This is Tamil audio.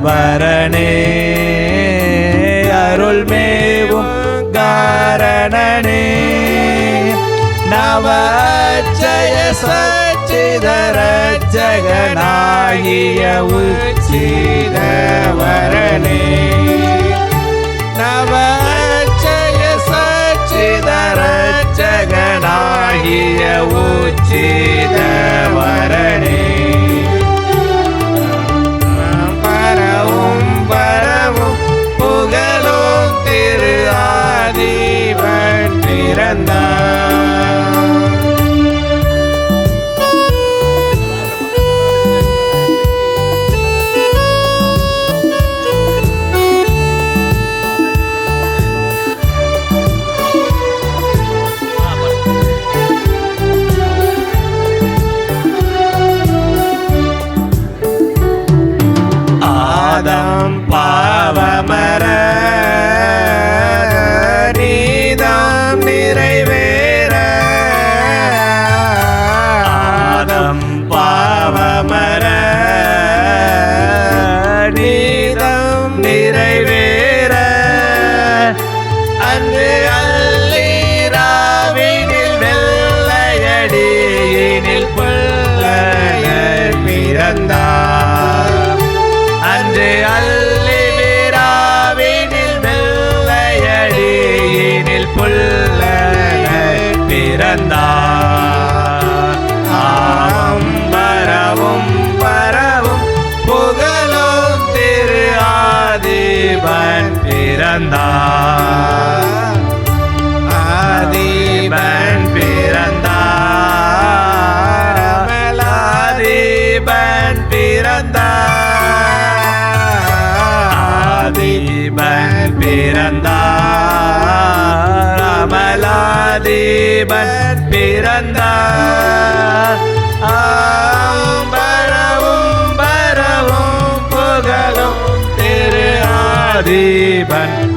பரணே அருள் மேவும் காரணனே. நவச்சய சச்சிதர ஜகநாகிய உச்சிதவரணே. நவச்சய சச்சிதர ஜகநாகிய உச்சிதவரணே வெள்ளையடியினில் புல்ல பிறந்தார். ஆம் பரவும் பரவும் புகழும் திரு ஆதிபன் பிறந்தார். ஆதிபன் பிறந்தார். ஆதிபன் பிறந்தார். ஆதிபன் பிறந்தார். அமலாதிபன் பிறந்தார். ஆம் பரவும் பரவும் புகழும் திரு ஆதீபன்.